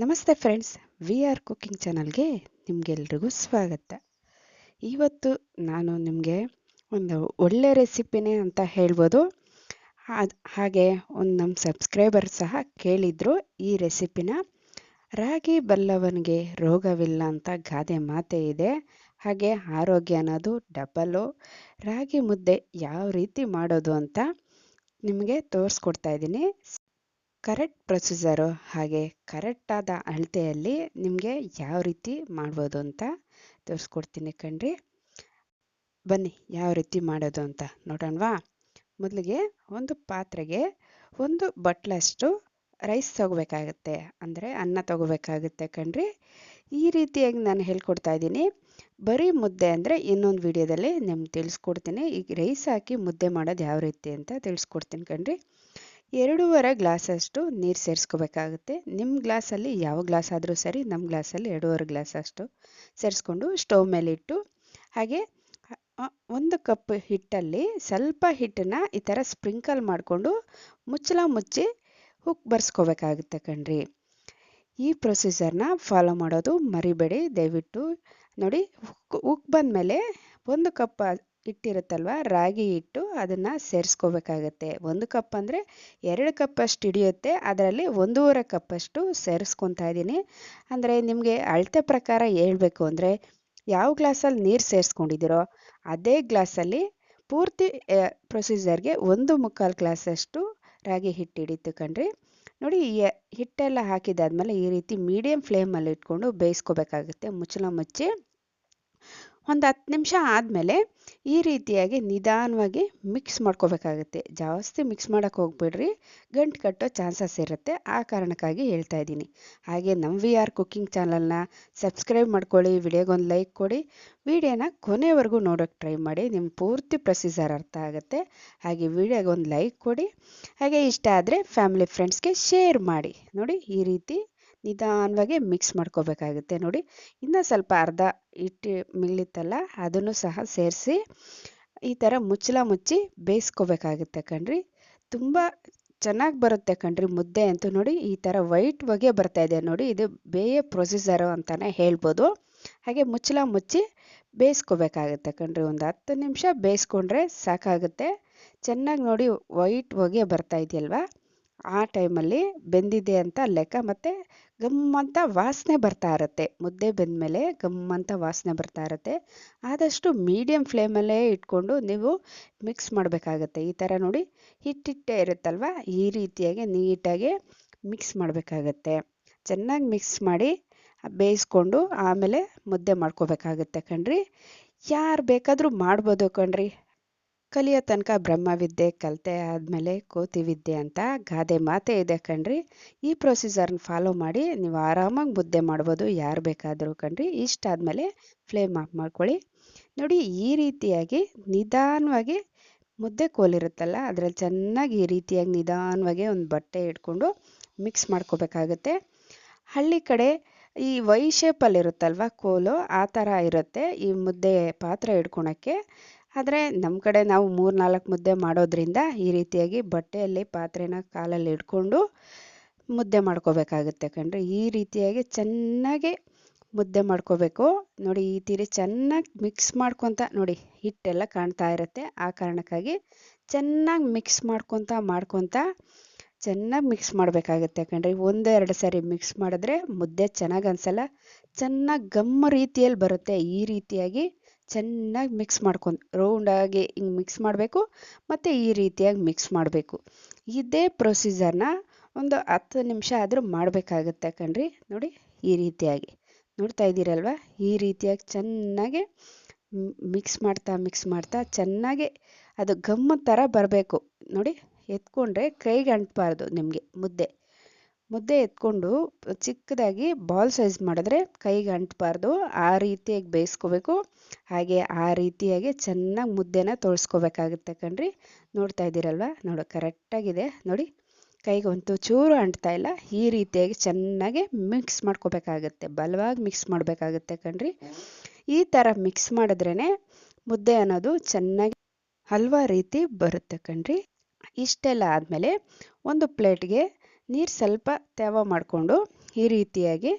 ನಮಸ್ತೆ friends, we are cooking ಚಾನಲ್ಗೆ ನಿಮಗೆಲ್ರಿಗೂ ಸ್ವಾಗತ. ಇವತ್ತು ನಾನು ನಿಮಗೆ ಒಂದು ಒಳ್ಳೆ ರೆಸಿಪಿನೇ ಅಂತ ಹೇಳ್ಬೋದು. ಹಾಗೆ ಒಂದು ನಮ್ಮ ಸಬ್ಸ್ಕ್ರೈಬರ್ ಸಹ ಕೇಳಿದ್ರು ಈ ರೆಸಿಪಿನ. ರಾಗಿ ಬಲ್ಲವನಿಗೆ ರೋಗವಿಲ್ಲ ಅಂತ ಗಾದೆ ಮಾತೆ ಇದೆ. ಹಾಗೆ ಆರೋಗ್ಯ ಅನ್ನೋದು ಡಬಲು ರಾಗಿ ಮುದ್ದೆ ಯಾವ ರೀತಿ ಮಾಡೋದು ಅಂತ ನಿಮಗೆ ತೋರಿಸ್ಕೊಡ್ತಾ ಇದ್ದೀನಿ. ಕರೆಕ್ಟ್ ಪ್ರೊಸೀಜರು ಹಾಗೆ ಕರೆಕ್ಟಾದ ಅಳತೆಯಲ್ಲಿ ನಿಮಗೆ ಯಾವ ರೀತಿ ಮಾಡ್ಬೋದು ಅಂತ ತೋರಿಸ್ಕೊಡ್ತೀನಿ ಕಣ್ರಿ. ಬನ್ನಿ ಯಾವ ರೀತಿ ಮಾಡೋದು ಅಂತ ನೋಡೋಣವಾ. ಮೊದಲಿಗೆ ಒಂದು ಪಾತ್ರೆಗೆ ಒಂದು ಬಟ್ಲಷ್ಟು ರೈಸ್ ತಗೋಬೇಕಾಗತ್ತೆ, ಅಂದರೆ ಅನ್ನ ತಗೋಬೇಕಾಗುತ್ತೆ ಕಣ್ರಿ. ಈ ರೀತಿಯಾಗಿ ನಾನು ಹೇಳ್ಕೊಡ್ತಾ ಇದ್ದೀನಿ. ಬರೀ ಮುದ್ದೆ ಅಂದರೆ ಇನ್ನೊಂದು ವಿಡಿಯೋದಲ್ಲಿ ನಿಮ್ಗೆ ತಿಳಿಸ್ಕೊಡ್ತೀನಿ. ಈಗ ರೈಸ್ ಹಾಕಿ ಮುದ್ದೆ ಮಾಡೋದು ಯಾವ ರೀತಿ ಅಂತ ತಿಳಿಸ್ಕೊಡ್ತೀನಿ ಕಣ್ರಿ. ಎರಡೂವರೆ ಗ್ಲಾಸಷ್ಟು ನೀರು ಸೇರಿಸ್ಕೋಬೇಕಾಗುತ್ತೆ. ನಿಮ್ಮ ಗ್ಲಾಸಲ್ಲಿ ಯಾವ ಗ್ಲಾಸ್ ಆದರೂ ಸರಿ ನಮ್ಮ ಗ್ಲಾಸಲ್ಲಿ ಎರಡೂವರೆ ಗ್ಲಾಸ್ ಅಷ್ಟು ಸೇರಿಸ್ಕೊಂಡು ಸ್ಟವ್ ಮೇಲೆ ಇಟ್ಟು ಹಾಗೆ ಒಂದು ಕಪ್ ಹಿಟ್ಟಲ್ಲಿ ಸ್ವಲ್ಪ ಹಿಟ್ಟನ್ನು ಈ ಥರ ಸ್ಪ್ರಿಂಕಲ್ ಮಾಡಿಕೊಂಡು ಮುಚ್ಚಲ ಮುಚ್ಚಿ ಹುಕ್ ಬರ್ಸ್ಕೋಬೇಕಾಗುತ್ತೆ ಕಣ್ರಿ. ಈ ಪ್ರೊಸೀಜರ್ನ ಫಾಲೋ ಮಾಡೋದು ಮರಿಬೇಡಿ. ದಯವಿಟ್ಟು ನೋಡಿ ಹುಕ್ ಉಕ್ ಬಂದಮೇಲೆ ಒಂದು ಕಪ್ ಹಿಟ್ಟಿರುತ್ತಲ್ವ? ರಾಗಿ ಹಿಟ್ಟು ಅದನ್ನು ಸೇರಿಸ್ಕೋಬೇಕಾಗತ್ತೆ. ಒಂದು ಕಪ್ ಅಂದರೆ ಎರಡು ಕಪ್ಪಷ್ಟು ಹಿಡಿಯುತ್ತೆ. ಅದರಲ್ಲಿ ಒಂದೂವರೆ ಕಪ್ಪಷ್ಟು ಸೇರಿಸ್ಕೊತಾ ಇದ್ದೀನಿ. ಅಂದರೆ ನಿಮಗೆ ಅಳತೆ ಪ್ರಕಾರ ಹೇಳಬೇಕು ಅಂದರೆ ಯಾವ ಗ್ಲಾಸಲ್ಲಿ ನೀರು ಸೇರಿಸ್ಕೊಂಡಿದ್ದೀರೋ ಅದೇ ಗ್ಲಾಸಲ್ಲಿ ಪೂರ್ತಿ ಪ್ರೊಸೀಜರ್ಗೆ ಒಂದು ಮುಕ್ಕಾಲು ಗ್ಲಾಸಷ್ಟು ರಾಗಿ ಹಿಟ್ಟು ಹಿಡಿತು ಕಣ್ರಿ. ನೋಡಿ ಹಿಟ್ಟೆಲ್ಲ ಹಾಕಿದಾದ್ಮೇಲೆ ಈ ರೀತಿ ಮೀಡಿಯಂ ಫ್ಲೇಮಲ್ಲಿ ಇಟ್ಕೊಂಡು ಬೇಯಿಸ್ಕೋಬೇಕಾಗುತ್ತೆ. ಮುಚ್ಚಳ ಮುಚ್ಚಿ. ಒಂದು ಹತ್ತು ನಿಮಿಷ ಆದಮೇಲೆ ಈ ರೀತಿಯಾಗಿ ನಿಧಾನವಾಗಿ ಮಿಕ್ಸ್ ಮಾಡ್ಕೋಬೇಕಾಗುತ್ತೆ. ಜಾಸ್ತಿ ಮಿಕ್ಸ್ ಮಾಡೋಕೆ ಹೋಗ್ಬಿಡ್ರಿ. ಗಂಟು ಕಟ್ಟೋ ಚಾನ್ಸಸ್ ಇರುತ್ತೆ. ಆ ಕಾರಣಕ್ಕಾಗಿ ಹೇಳ್ತಾ ಇದ್ದೀನಿ. ಹಾಗೆ ನಮ್ಮ ವಿ ಆರ್ ಕುಕ್ಕಿಂಗ್ ಚಾನಲ್ನ ಸಬ್ಸ್ಕ್ರೈಬ್ ಮಾಡ್ಕೊಳ್ಳಿ, ವಿಡಿಯೋಗೊಂದು ಲೈಕ್ ಕೊಡಿ. ವಿಡಿಯೋನ ಕೊನೆವರೆಗೂ ನೋಡೋಕ್ಕೆ ಟ್ರೈ ಮಾಡಿ. ನಿಮ್ಮ ಪೂರ್ತಿ ಪ್ರೊಸೀಜರ್ ಅರ್ಥ ಆಗುತ್ತೆ. ಹಾಗೆ ವಿಡಿಯೋಗೊಂದು ಲೈಕ್ ಕೊಡಿ. ಹಾಗೆ ಇಷ್ಟ ಆದರೆ ಫ್ಯಾಮಿಲಿ ಫ್ರೆಂಡ್ಸ್ಗೆ ಶೇರ್ ಮಾಡಿ. ನೋಡಿ ಈ ರೀತಿ ನಿಧಾನವಾಗಿ ಮಿಕ್ಸ್ ಮಾಡ್ಕೋಬೇಕಾಗುತ್ತೆ ನೋಡಿ. ಇನ್ನೂ ಸ್ವಲ್ಪ ಅರ್ಧ ಹಿಟ್ಟು ಮಿಳಿತಲ್ಲ ಅದನ್ನು ಸಹ ಸೇರಿಸಿ ಈ ಥರ ಮುಚ್ಚಳ ಮುಚ್ಚಿ ಬೇಯಿಸ್ಕೋಬೇಕಾಗುತ್ತೆ ಕಣ್ರಿ. ತುಂಬ ಚೆನ್ನಾಗಿ ಬರುತ್ತೆ ಕಣ್ರಿ ಮುದ್ದೆ ಅಂತೂ ನೋಡಿ, ಈ ಥರ ವೈಟ್ ಹೊಗೆ ಬರ್ತಾ ಇದೆ ನೋಡಿ, ಇದು ಬೇಯ ಪ್ರೊಸೀಜರು ಅಂತಲೇ ಹೇಳ್ಬೋದು. ಹಾಗೆ ಮುಚ್ಚಳ ಮುಚ್ಚಿ ಬೇಯಿಸ್ಕೋಬೇಕಾಗುತ್ತೆ ಕಣ್ರಿ, ಒಂದು ಹತ್ತು ನಿಮಿಷ ಬೇಯಿಸ್ಕೊಂಡ್ರೆ ಸಾಕಾಗುತ್ತೆ. ಚೆನ್ನಾಗಿ ನೋಡಿ ವೈಟ್ ಹೊಗೆ ಬರ್ತಾ ಇದೆಯಲ್ವಾ? ಆ ಟೈಮಲ್ಲಿ ಬೆಂದಿದೆ ಅಂತ ಲೆಕ್ಕ ಮತ್ತು ಗಮ್ಮಂತ ವಾಸನೆ ಬರ್ತಾ ಇರುತ್ತೆ. ಮುದ್ದೆ ಬೆಂದ ಮೇಲೆ ಗಮ್ಮಂತ ವಾಸನೆ ಬರ್ತಾ ಇರುತ್ತೆ. ಆದಷ್ಟು ಮೀಡಿಯಮ್ ಫ್ಲೇಮಲ್ಲೇ ಇಟ್ಕೊಂಡು ನೀವು ಮಿಕ್ಸ್ ಮಾಡಬೇಕಾಗತ್ತೆ. ಈ ಥರ ನೋಡಿ ಹಿಟ್ಟಿಟ್ಟೆ ಇರುತ್ತಲ್ವ? ಈ ರೀತಿಯಾಗಿ ನೀಟಾಗಿ ಮಿಕ್ಸ್ ಮಾಡಬೇಕಾಗತ್ತೆ. ಚೆನ್ನಾಗಿ ಮಿಕ್ಸ್ ಮಾಡಿ ಬೇಯಿಸ್ಕೊಂಡು ಆಮೇಲೆ ಮುದ್ದೆ ಮಾಡ್ಕೋಬೇಕಾಗತ್ತೆ ಕಣ್ರಿ. ಯಾರು ಬೇಕಾದರೂ ಮಾಡ್ಬೋದು ಕಣ್ರಿ. ಕಲಿಯೋ ತನಕ ಬ್ರಹ್ಮವಿದ್ಯೆ, ಕಲಿತೆ ಆದಮೇಲೆ ಕೋತಿ ವಿದ್ಯೆ ಅಂತ ಗಾದೆ ಮಾತೆ ಇದೆ ಕಣ್ರಿ. ಈ ಪ್ರೊಸೀಜರ್ನ ಫಾಲೋ ಮಾಡಿ ನೀವು ಆರಾಮಾಗಿ ಮುದ್ದೆ ಮಾಡ್ಬೋದು, ಯಾರು ಬೇಕಾದರೂ ಕಣ್ರಿ. ಇಷ್ಟ ಆದಮೇಲೆ ಫ್ಲೇಮ್ ಆಫ್ ಮಾಡ್ಕೊಳ್ಳಿ. ನೋಡಿ, ಈ ರೀತಿಯಾಗಿ ನಿಧಾನವಾಗಿ ಮುದ್ದೆ ಕೋಲಿರುತ್ತಲ್ಲ, ಅದರಲ್ಲಿ ಚೆನ್ನಾಗಿ ಈ ರೀತಿಯಾಗಿ ನಿಧಾನವಾಗಿ ಒಂದು ಬಟ್ಟೆ ಇಟ್ಕೊಂಡು ಮಿಕ್ಸ್ ಮಾಡ್ಕೋಬೇಕಾಗುತ್ತೆ. ಹಳ್ಳಿ ಕಡೆ ಈ ವೈ ಶೇಪಲ್ಲಿ ಇರುತ್ತಲ್ವ ಕೋಲು, ಆ ಥರ ಇರುತ್ತೆ ಈ ಮುದ್ದೆ ಪಾತ್ರೆ ಇಟ್ಕೊಳಕ್ಕೆ. ಆದರೆ ನಮ್ಮ ಕಡೆ ನಾವು ಮೂರು ನಾಲ್ಕು ಮುದ್ದೆ ಮಾಡೋದ್ರಿಂದ ಈ ರೀತಿಯಾಗಿ ಬಟ್ಟೆಯಲ್ಲಿ ಪಾತ್ರೆನ ಕಾಲಲ್ಲಿ ಇಟ್ಕೊಂಡು ಮುದ್ದೆ ಮಾಡ್ಕೋಬೇಕಾಗುತ್ತೆ ಕಣ್ರಿ. ಈ ರೀತಿಯಾಗಿ ಚೆನ್ನಾಗಿ ಮುದ್ದೆ ಮಾಡ್ಕೋಬೇಕು. ನೋಡಿ ಈ ತೀರಿ ಚೆನ್ನಾಗಿ ಮಿಕ್ಸ್ ಮಾಡ್ಕೊತ ನೋಡಿ ಹಿಟ್ಟೆಲ್ಲ ಕಾಣ್ತಾ ಇರುತ್ತೆ. ಆ ಕಾರಣಕ್ಕಾಗಿ ಚೆನ್ನಾಗಿ ಮಿಕ್ಸ್ ಮಾಡ್ಕೊತ ಮಾಡ್ಕೊತ ಚೆನ್ನಾಗಿ ಮಿಕ್ಸ್ ಮಾಡಬೇಕಾಗುತ್ತೆ ಕಣ್ರಿ. ಒಂದೆರಡು ಸಾರಿ ಮಿಕ್ಸ್ ಮಾಡಿದ್ರೆ ಮುದ್ದೆ ಚೆನ್ನಾಗಿ ಅನ್ಸಲ್ಲ, ಚೆನ್ನಾಗಿ ಗಮ್ಮ ರೀತಿಯಲ್ಲಿ ಬರುತ್ತೆ ಈ ರೀತಿಯಾಗಿ ಚೆನ್ನಾಗಿ ಮಿಕ್ಸ್ ಮಾಡ್ಕೊಂಡು ರೌಂಡಾಗಿ ಹಿಂಗೆ ಮಿಕ್ಸ್ ಮಾಡಬೇಕು, ಮತ್ತು ಈ ರೀತಿಯಾಗಿ ಮಿಕ್ಸ್ ಮಾಡಬೇಕು. ಇದೇ ಪ್ರೊಸೀಜರ್ನ ಒಂದು ಹತ್ತು ನಿಮಿಷ ಆದರೂ ಮಾಡಬೇಕಾಗುತ್ತೆ ಕಣ್ರಿ. ನೋಡಿ, ಈ ರೀತಿಯಾಗಿ. ನೋಡ್ತಾ ಇದ್ದೀರಲ್ವ? ಈ ರೀತಿಯಾಗಿ ಚೆನ್ನಾಗಿ ಮಿಕ್ಸ್ ಮಾಡ್ತಾ ಮಿಕ್ಸ್ ಮಾಡ್ತಾ ಚೆನ್ನಾಗಿ ಅದು ಗಮ್ಮ ಥರ ಬರಬೇಕು. ನೋಡಿ, ಎತ್ಕೊಂಡ್ರೆ ಕೈಗೆ ಅಂಟಬಾರ್ದು ನಿಮಗೆ, ಮುದ್ದೆ. ಮುದ್ದೆ ಎತ್ಕೊಂಡು ಚಿಕ್ಕದಾಗಿ ಬಾಲ್ ಸೈಜ್ ಮಾಡಿದ್ರೆ ಕೈಗೆ ಅಂಟಬಾರ್ದು. ಆ ರೀತಿಯಾಗಿ ಬೇಯಿಸ್ಕೋಬೇಕು. ಹಾಗೆ ಆ ರೀತಿಯಾಗಿ ಚೆನ್ನಾಗಿ ಮುದ್ದೆನ ತೋಳ್ಸ್ಕೋಬೇಕಾಗುತ್ತೆ ಕಣ್ರಿ. ನೋಡ್ತಾ ಇದ್ದೀರಲ್ವ? ನೋಡು, ಕರೆಕ್ಟಾಗಿದೆ. ನೋಡಿ, ಕೈಗೆ ಒಂದು ಚೂರು ಅಂಟ್ತಾ ಇಲ್ಲ. ಈ ರೀತಿಯಾಗಿ ಚೆನ್ನಾಗಿ ಮಿಕ್ಸ್ ಮಾಡ್ಕೋಬೇಕಾಗತ್ತೆ. ಬಲವಾಗಿ ಮಿಕ್ಸ್ ಮಾಡಬೇಕಾಗುತ್ತೆ ಕಣ್ರಿ. ಈ ಥರ ಮಿಕ್ಸ್ ಮಾಡಿದ್ರೇ ಮುದ್ದೆ ಅನ್ನೋದು ಚೆನ್ನಾಗಿ ಹಲ್ವಾ ರೀತಿ ಬರುತ್ತೆ ಕಣ್ರಿ. ಇಷ್ಟೆಲ್ಲ ಆದಮೇಲೆ ಒಂದು ಪ್ಲೇಟ್ಗೆ ನೀರು ಸ್ವಲ್ಪ ತೇವ ಮಾಡಿಕೊಂಡು ಈ ರೀತಿಯಾಗಿ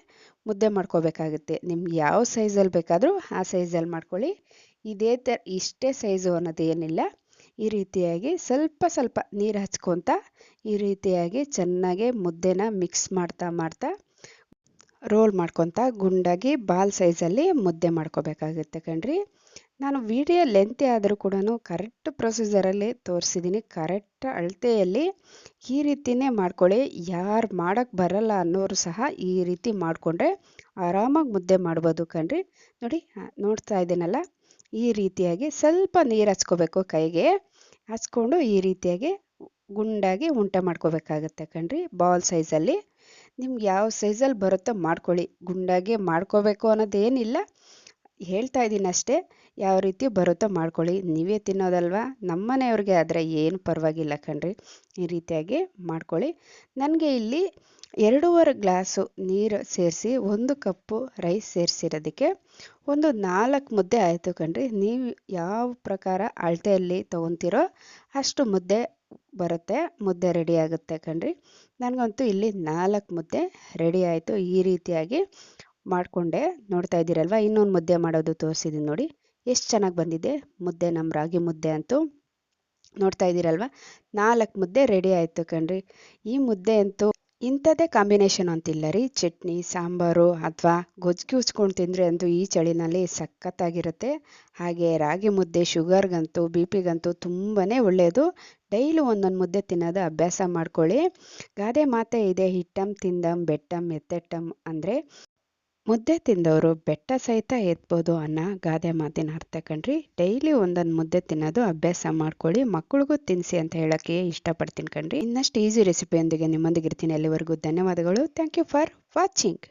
ಮುದ್ದೆ ಮಾಡ್ಕೋಬೇಕಾಗುತ್ತೆ. ನಿಮ್ಗೆ ಯಾವ ಸೈಜಲ್ಲಿ ಬೇಕಾದರೂ ಆ ಸೈಜಲ್ಲಿ ಮಾಡ್ಕೊಳ್ಳಿ. ಇದೇ ಥರ ಇಷ್ಟೇ ಸೈಜು ಅನ್ನೋದು ಏನಿಲ್ಲ. ಈ ರೀತಿಯಾಗಿ ಸ್ವಲ್ಪ ಸ್ವಲ್ಪ ನೀರು ಹಚ್ಕೊತ ಈ ರೀತಿಯಾಗಿ ಚೆನ್ನಾಗಿ ಮುದ್ದೆನ ಮಿಕ್ಸ್ ಮಾಡ್ತಾ ಮಾಡ್ತಾ ರೋಲ್ ಮಾಡ್ಕೊತ ಗುಂಡಾಗಿ ಬಾಲ್ ಸೈಜಲ್ಲಿ ಮುದ್ದೆ ಮಾಡ್ಕೋಬೇಕಾಗುತ್ತೆ ಕಣ್ರಿ. ನಾನು ವಿಡಿಯೋ ಲೆಂತಿ ಆದರೂ ಕೂಡ ಕರೆಕ್ಟ್ ಪ್ರೊಸೀಜರಲ್ಲಿ ತೋರಿಸಿದ್ದೀನಿ ಕರೆಕ್ಟ್ ಅಳತೆಯಲ್ಲಿ ಈ ರೀತಿಯೇ ಮಾಡ್ಕೊಳ್ಳಿ. ಯಾರು ಮಾಡೋಕ್ಕೆ ಬರಲ್ಲ ಅನ್ನೋರು ಸಹ ಈ ರೀತಿ ಮಾಡಿಕೊಂಡ್ರೆ ಆರಾಮಾಗಿ ಮುದ್ದೆ ಮಾಡ್ಬೋದು ಕಣ್ರಿ. ನೋಡಿ ನೋಡ್ತಾ ಇದ್ದೀನಲ್ಲ? ಈ ರೀತಿಯಾಗಿ ಸ್ವಲ್ಪ ನೀರು ಹಚ್ಕೋಬೇಕು ಕೈಗೆ. ಹಚ್ಕೊಂಡು ಈ ರೀತಿಯಾಗಿ ಗುಂಡಾಗಿ ಉಂಟ ಮಾಡ್ಕೋಬೇಕಾಗತ್ತೆ ಕಣ್ರಿ ಬಾಲ್ ಸೈಜಲ್ಲಿ ನಿಮ್ಗೆ ಯಾವ ಸೈಜಲ್ಲಿ ಬರುತ್ತೋ ಮಾಡ್ಕೊಳ್ಳಿ. ಗುಂಡಾಗಿ ಮಾಡ್ಕೋಬೇಕು ಅನ್ನೋದೇನಿಲ್ಲ. ಹೇಳ್ತಾ ಇದ್ದೀನಿ ಅಷ್ಟೇ. ಯಾವ ರೀತಿ ಬರುತ್ತೋ ಮಾಡ್ಕೊಳ್ಳಿ. ನೀವೇ ತಿನ್ನೋದಲ್ವಾ? ನಮ್ಮನೆಯವ್ರಿಗೆ ಆದರೆ ಏನು ಪರವಾಗಿಲ್ಲ ಕಣ್ರಿ. ಈ ರೀತಿಯಾಗಿ ಮಾಡ್ಕೊಳ್ಳಿ. ನನಗೆ ಇಲ್ಲಿ ಎರಡೂವರೆ ಗ್ಲಾಸು ನೀರು ಸೇರಿಸಿ, ಒಂದು ಕಪ್ಪು ರೈಸ್ ಸೇರಿಸಿರೋದಕ್ಕೆ ಒಂದು ನಾಲ್ಕು ಮುದ್ದೆ ಆಯಿತು ಕಣ್ರಿ. ನೀವು ಯಾವ ಪ್ರಕಾರ ಅಳತೆಯಲ್ಲಿ ತೊಗೊತಿರೋ ಅಷ್ಟು ಮುದ್ದೆ ಬರುತ್ತೆ. ಮುದ್ದೆ ರೆಡಿ ಆಗುತ್ತೆ ಕಣ್ರಿ. ನನಗಂತೂ ಇಲ್ಲಿ ನಾಲ್ಕು ಮುದ್ದೆ ರೆಡಿ ಆಯಿತು. ಈ ರೀತಿಯಾಗಿ ಮಾಡಿಕೊಂಡೆ ನೋಡ್ತಾ ಇದ್ದೀರಲ್ವ? ಇನ್ನೊಂದು ಮುದ್ದೆ ಮಾಡೋದು ತೋರಿಸಿದ್ದೀನಿ ನೋಡಿ. ಎಷ್ಟು ಚೆನ್ನಾಗಿ ಬಂದಿದೆ. ಮುದ್ದೆ ನಮ್ಮ ರಾಗಿ ಮುದ್ದೆ ಅಂತೂ ನೋಡ್ತಾ ಇದ್ದೀರಲ್ವ? ನಾಲ್ಕು ಮುದ್ದೆ ರೆಡಿ ಆಯಿತು ಕಣ್ರಿ. ಈ ಮುದ್ದೆ ಅಂತೂ ಇಂಥದ್ದೇ ಕಾಂಬಿನೇಷನ್ ಅಂತಿಲ್ಲ ರೀ. ಚಟ್ನಿ, ಸಾಂಬಾರು ಅಥವಾ ಗೊಜ್ಜಿಗೆ ಉಚ್ಕೊಂಡು ತಿಂದರೆ ಅಂತೂ ಈ ಚಳಿನಲ್ಲಿ ಸಖತ್ತಾಗಿರುತ್ತೆ. ಹಾಗೆ ರಾಗಿ ಮುದ್ದೆ ಶುಗರ್ಗಂತೂ, ಬಿ ಪಿಗಂತೂ ತುಂಬಾ ಒಳ್ಳೆಯದು ಡೈಲಿ ಒಂದೊಂದು ಮುದ್ದೆ ತಿನ್ನೋದು ಅಭ್ಯಾಸ ಮಾಡ್ಕೊಳ್ಳಿ. ಗಾದೆ ಮಾತೇ ಇದೆ. ಹಿಟ್ಟಂ, ತಿಂದಂ, ಬೆಟ್ಟಂ, ಎತ್ತೆಟ್ಟಂ ಅಂದರೆ ಮುದ್ದೆ ತಿಂದವರು ಬೆಟ್ಟ ಸಹಿತ ಎತ್ಬೋದು ಅನ್ನೋ, ಗಾದೆ ಮಾತಿನ ಅರ್ಥ ಕಣ್ರಿ. ಡೈಲಿ ಒಂದೊಂದು ಮುದ್ದೆ ತಿನ್ನೋದು ಅಭ್ಯಾಸ ಮಾಡ್ಕೊಳ್ಳಿ ಮಕ್ಕಳಿಗೂ ತಿನ್ನಿಸಿ ಅಂತ ಹೇಳೋಕ್ಕೆ ಇಷ್ಟಪಡ್ತೀನಿ ಕಣ್ರಿ. ಇನ್ನಷ್ಟು ಈಸಿ ರೆಸಿಪಿಯೊಂದಿಗೆ ನಿಮ್ಮೊಂದಿಗೆ ಇರ್ತೀನಿ ಅಲ್ಲಿವರೆಗೂ ಧನ್ಯವಾದಗಳು. Thank you for watching.